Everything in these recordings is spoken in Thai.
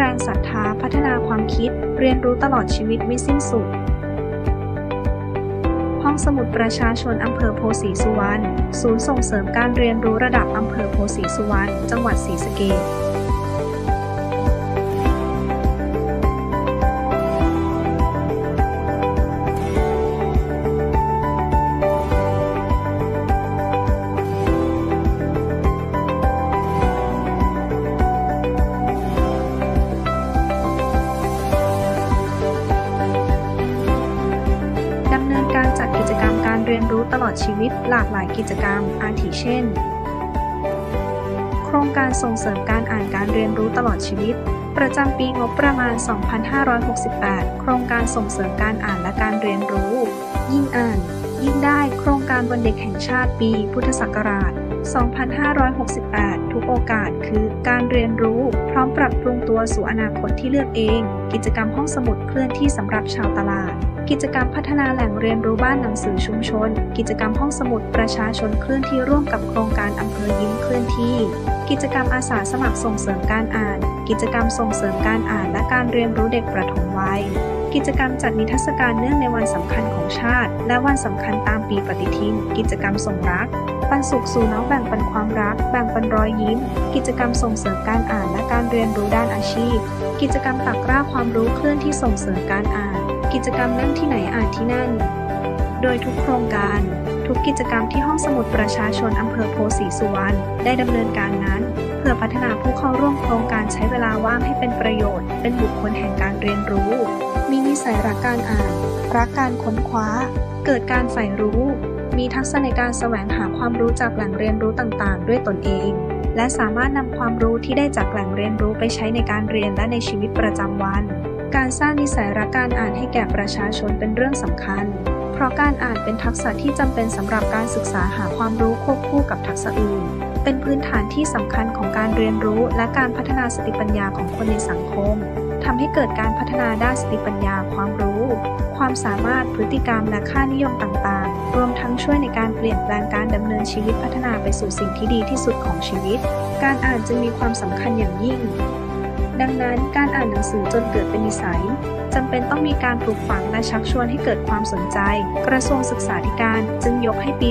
แรงศรัทธาพัฒนาความคิด เรียนรู้ตลอดชีวิตไม่สิ้นสุด ห้องสมุดประชาชนอำเภอโพสีสุวรรณ ศูนย์ส่งเสริมการเรียนรู้ระดับอำเภอโพสีสุวรรณ จังหวัดศรีสะเกษ เรียนรู้ตลอดชีวิตหลากหลายกิจกรรม อาทิเช่น โครงการส่งเสริมการอ่านการเรียนรู้ตลอดชีวิต ประจำปีงบประมาณ 2568 โครงการส่งเสริมการอ่านและการเรียนรู้ ยิ่งอ่าน ยิ่งได้โครงการวันเด็กแห่งชาติปี พุทธศักราช 2568 ทุกโอกาสคือการเรียนรู้ พร้อมปรับปรุงตัวสู่อนาคตที่เลือกเอง กิจกรรมห้องสมุดเคลื่อนที่สำหรับชาวตลาด กิจกรรมพัฒนาแหล่งเรียนรู้บ้านหนังสือชุมชน กิจกรรมห้องสมุดประชาชนเคลื่อนที่ร่วมกับโครงการอำเภอยิ้มเคลื่อนที่ กิจกรรมอาสาสมัครส่งเสริมการอ่าน กิจกรรมส่งเสริมการอ่านและการเรียนรู้เด็กประถมวัย กิจกรรมจัดนิทรรศการเนื่องในวันสำคัญของชาติ และวันสำคัญตามปีปฏิทิน กิจกรรมส่งรัก ปันสุขสู่น้องแบ่งปันความรัก แบ่งปันรอยยิ้ม กิจกรรมส่งเสริมการอ่านและการเรียนรู้ด้านอาชีพ กิจกรรมตักกร้าความรู้เคลื่อนที่ส่งเสริมการอ่าน กิจกรรมนั่งที่ไหนอ่านที่นั่น โดยทุกโครงการ ทุกกิจกรรมที่ห้องสมุดประชาชนอำเภอโพสีสุวรรณได้ดำเนินการนั้น เพื่อพัฒนาผู้เข้าร่วมโครงการใช้เวลาว่างให้เป็นประโยชน์ เป็นบุคคลแห่งการเรียนรู้ มีนิสัยรักการอ่าน รักการค้นคว้า เกิดการใฝ่รู้ มีทักษะในการแสวงหาความรู้จากแหล่งเรียนรู้ต่างๆ ด้วยตนเองและสามารถนำความรู้ที่ได้จากแหล่งเรียนรู้ไปใช้ในการเรียนและในชีวิตประจำวัน การสร้างนิสัยรักการอ่านให้แก่ประชาชนเป็นเรื่องสำคัญ เพราะการอ่านเป็นทักษะที่จำเป็นสำหรับการศึกษาหาความรู้ควบคู่กับทักษะอื่น เป็นพื้นฐานที่สำคัญของการเรียนรู้และการพัฒนาสติปัญญาของคนในสังคมทำให้เกิดการพัฒนาด้านสติปัญญาความรู้ ความสามารถพฤติกรรมและค่านิยมต่างๆ รวมทั้งช่วยในการเปลี่ยนแปลงการดำเนินชีวิตพัฒนาไปสู่สิ่งที่ดีที่สุดของชีวิต การอ่านจึงมีความสำคัญอย่างยิ่ง ดังนั้นการอ่านหนังสือจนเกิดเป็นนิสัยจำเป็นต้องมีการปลูกฝังและชักชวนให้เกิดความสนใจ กระทรวงศึกษาธิการจึงยกให้ปี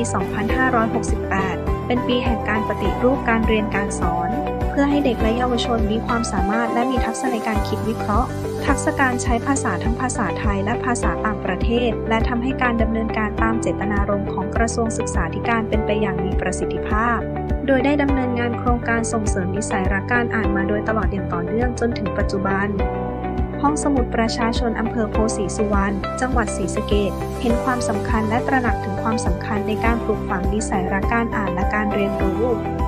2568 เป็นปีแห่งการปฏิรูปการเรียนการสอน พื่อให้เด็กและเยาวชนมีความสามารถและมีทักษะในการคิดวิเคราะห์ ทักษะการใช้ภาษาทั้งภาษาไทยและภาษาต่างประเทศ และทำให้การดำเนินการตามเจตนารมณ์ของกระทรวงศึกษาธิการเป็นไปอย่างมีประสิทธิภาพ โดยได้ดำเนินงานโครงการส่งเสริมนิสัยรักการอ่านมาโดยตลอดอย่างต่อเนื่องจนถึงปัจจุบัน ห้องสมุดประชาชนอำเภอโพสีสุวรรณ จังหวัดศรีสะเกษเห็นความสำคัญและตระหนักถึงความสำคัญในการปลูกฝังนิสัยรักการอ่านและการเรียนรู้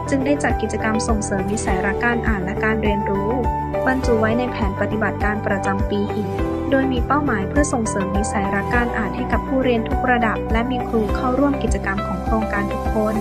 จึงได้จัดกิจกรรมส่งเสริมนิสัยรักการอ่านและการเรียนรู้ บรรจุไว้ในแผนปฏิบัติการประจำปีอีกโดยมีเป้าหมายเพื่อส่งเสริมนิสัยรักการอ่านให้กับผู้เรียนทุกระดับ และมีครูเข้าร่วมกิจกรรมของโครงการทุกคน